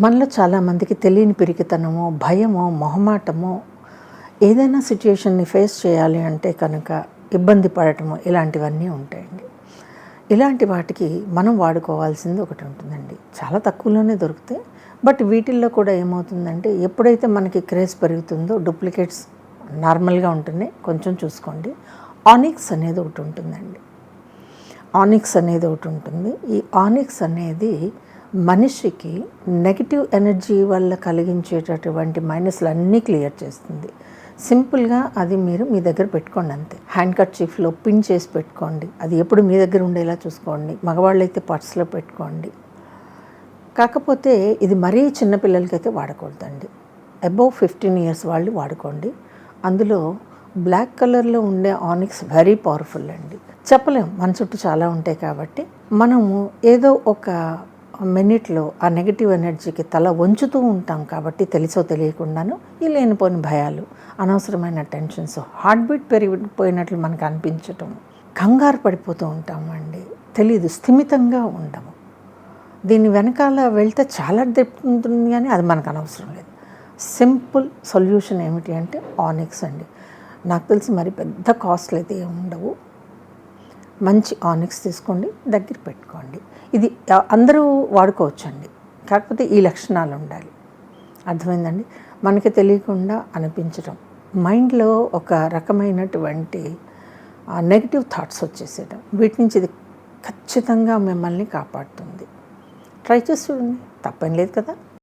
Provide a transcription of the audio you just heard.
మనలో చాలామందికి తెలియని పిరికితనమో భయమో మొహమాటమో ఏదైనా సిచ్యుయేషన్ని ఫేస్ చేయాలి అంటే కనుక ఇబ్బంది పడటము ఇలాంటివన్నీ ఉంటాయండి. ఇలాంటి వాటికి మనం వాడుకోవాల్సింది ఒకటి ఉంటుందండి. చాలా తక్కువలోనే దొరుకుతాయి. బట్ వీటిల్లో కూడా ఏమవుతుందంటే ఎప్పుడైతే మనకి క్రేజ్ పెరుగుతుందో డూప్లికేట్స్ నార్మల్గా ఉంటున్నాయి కొంచెం చూసుకోండి. ఆనిక్స్ అనేది ఒకటి ఉంటుందండి. ఆనిక్స్ అనేది ఒకటి ఉంటుంది. ఈ ఆనిక్స్ అనేది మనిషికి నెగిటివ్ ఎనర్జీ వల్ల కలిగించేటటువంటి మైనస్లు అన్నీ క్లియర్ చేస్తుంది సింపుల్గా అది మీరు మీ దగ్గర పెట్టుకోండి అంతే. హ్యాండ్ కట్ చీఫ్లో పిన్ చేసి పెట్టుకోండి. అది ఎప్పుడు మీ దగ్గర ఉండేలా చూసుకోండి. మగవాళ్ళు అయితే పర్స్లో పెట్టుకోండి. కాకపోతే ఇది మరీ చిన్నపిల్లలకైతే వాడకూడదండి. అబౌవ్ ఫిఫ్టీన్ ఇయర్స్ వాళ్ళు వాడుకోండి. అందులో బ్లాక్ కలర్లో ఉండే ఆనిక్స్ వెరీ పవర్ఫుల్ అండి. చెప్పలేం. మన చుట్టూ చాలా ఉంటాయి కాబట్టి మనము ఏదో ఒక మినిట్లో ఆ నెగిటివ్ ఎనర్జీకి తల వంచుతూ ఉంటాం కాబట్టి తెలిసో తెలియకుండాను ఈ లేనిపోని భయాలు అనవసరమైన టెన్షన్స్ హార్ట్ బీట్ పెరిగిపోయినట్లు మనకు అనిపించటం కంగారు పడిపోతూ ఉంటామండి. తెలీదు స్థిమితంగా ఉండము. దీని వెనకాల వెళ్తే చాలా డెప్త్ ఉంటుంది కానీ అది మనకు అనవసరం లేదు. సింపుల్ సొల్యూషన్ ఏమిటి అంటే ఆనిక్స్ అండి. నాకు తెలిసి మరి పెద్ద కాస్ట్లు అయితే ఉండవు. మంచి ఆనిక్స్ తీసుకోండి దగ్గర పెట్టుకోండి. ఇది అందరూ వాడుకోవచ్చండి. కాకపోతే ఈ లక్షణాలు ఉండాలి. అర్థమైందండి? మనకి తెలియకుండా అనిపించడం మైండ్లో ఒక రకమైనటువంటి నెగిటివ్ థాట్స్ వచ్చేసేయడం వీటి నుంచి ఇది ఖచ్చితంగా మిమ్మల్ని కాపాడుతుంది. ట్రై చేసి చూడండి. తప్పని లేదు కదా?